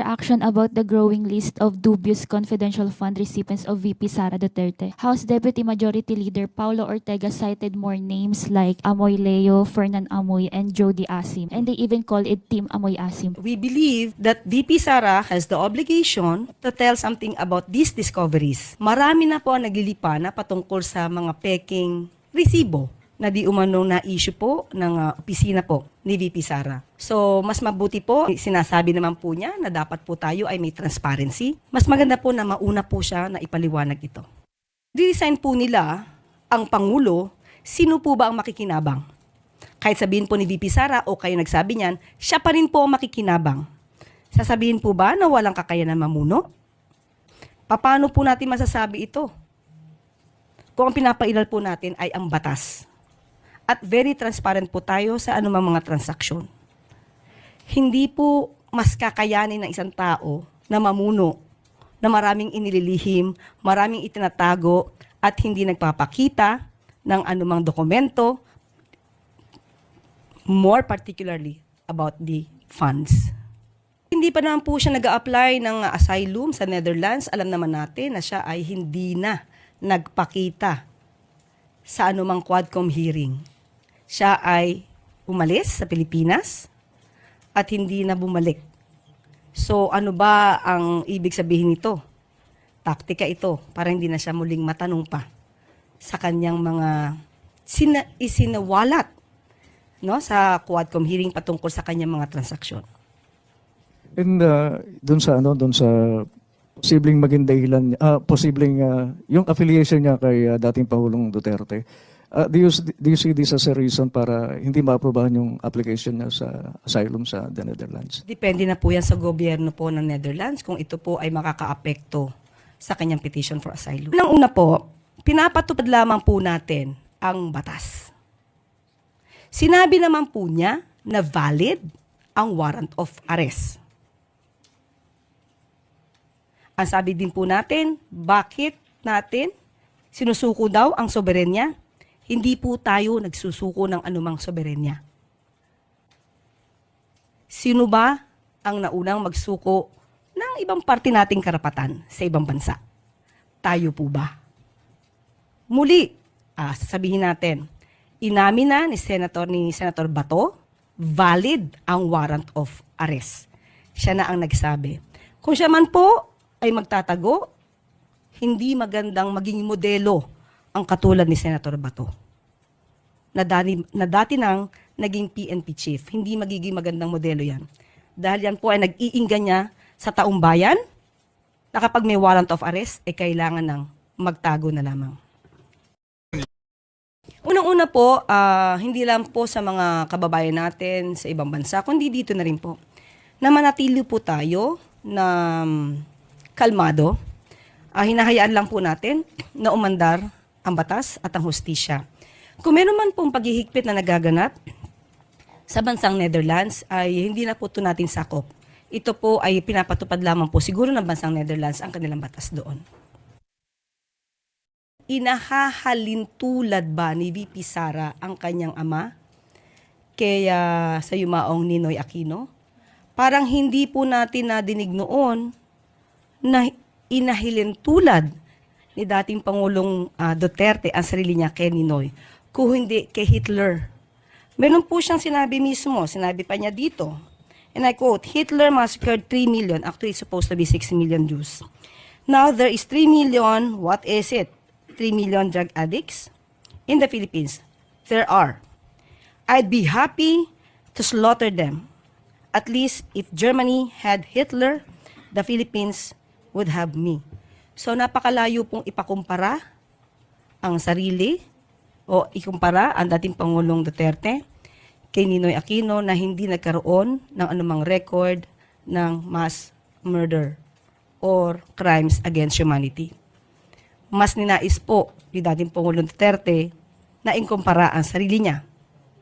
Reaction about the growing list of dubious confidential fund recipients of VP Sara Duterte. House Deputy Majority Leader Paulo Ortega cited more names like Amoy Leo, Fernan Amoy, and Jody Asim. And they even call it Team Amoy Asim. We believe that VP Sara has the obligation to tell something about these discoveries. Marami na po ang naglilipa na patungkol sa mga peking resibo na di umano na issue po ng ah, opisina po ni VP Sara. So, mas mabuti po, sinasabi naman po niya na dapat po tayo ay may transparency. Mas maganda po na mauna po siya na ipaliwanag ito. Didesign po nila ang Pangulo, sino po ba ang makikinabang? Kahit sabihin po ni VP Sara o kayo nagsabi niyan, siya pa rin po ang makikinabang. Sasabihin po ba na walang kakayanan mamuno? Paano po natin masasabi ito? Kung ang pinapailal po natin ay ang batas. At very transparent po tayo sa anumang mga transaksyon. Hindi po mas kakayanin ng isang tao na mamuno na maraming inililihim, maraming itinatago at hindi nagpapakita ng anumang dokumento, more particularly about the funds. Hindi pa naman po siya nag apply ng asylum sa Netherlands. Alam naman natin na siya ay hindi na nagpakita sa anumang Quadcom hearing. Siya ay umalis sa Pilipinas at hindi na bumalik. So ano ba ang ibig sabihin nito? Taktika ito para hindi na siya muling matanong pa sa kanyang mga sina- isinawalat no sa Quadcom hearing patungkol sa kanyang mga transaksyon. And uh, doon sa ano, doon sa posibleng maging dahilan, ah, posibleng ah, yung affiliation niya kay ah, dating Pangulong Duterte. Ah, do, you, do you see this as a reason para hindi maaprobahan yung application niya sa asylum sa the Netherlands? Depende na po yan sa gobyerno po ng Netherlands kung ito po ay makakaapekto sa kanyang petition for asylum. Unang una po, pinapatupad lamang po natin ang batas. Sinabi naman po niya na valid ang warrant of arrest. Ang sabi din po natin, bakit natin sinusuko daw ang soberenya? Hindi po tayo nagsusuko ng anumang soberenya. Sino ba ang naunang magsuko ng ibang parte nating karapatan sa ibang bansa? Tayo po ba? Muli, ah, sasabihin natin, inamin na ni Senator ni Senator Bato, valid ang warrant of arrest. Siya na ang nagsabi. Kung siya man po ay magtatago, hindi magandang maging modelo ang katulad ni Senator Bato na dati, na dati nang naging PNP chief. Hindi magiging magandang modelo yan. Dahil yan po ay nag-iinggan niya sa taong bayan na kapag may warrant of arrest, ay kailangan ng magtago na lamang. Unang-una po, ah, hindi lang po sa mga kababayan natin sa ibang bansa, kundi dito na rin po, na manatili po tayo na mm, kalmado. Ah, hinahayaan lang po natin na umandar ang batas at ang hustisya. Kung meron man pong paghihigpit na nagaganap sa bansang Netherlands, ay hindi na po ito natin sakop. Ito po ay pinapatupad lamang po siguro ng bansang Netherlands ang kanilang batas doon. Inahahalin tulad ba ni VP Sara ang kanyang ama kaya sa yumaong Ninoy Aquino? Parang hindi po natin nadinig noon na inahilin tulad ni dating Pangulong ah, Duterte ang sarili niya kay Ninoy, kung hindi kay Hitler. Meron po siyang sinabi mismo, sinabi pa niya dito, and I quote, Hitler massacred 3 million, actually supposed to be 6 million Jews. Now there is 3 million, what is it? 3 million drug addicts in the Philippines. There are. I'd be happy to slaughter them. At least if Germany had Hitler, the Philippines would have me. So napakalayo pong ipakumpara ang sarili o ikumpara ang dating Pangulong Duterte kay Ninoy Aquino na hindi nagkaroon ng anumang record ng mass murder or crimes against humanity. Mas ninais po ni dating Pangulong Duterte na inkumpara ang sarili niya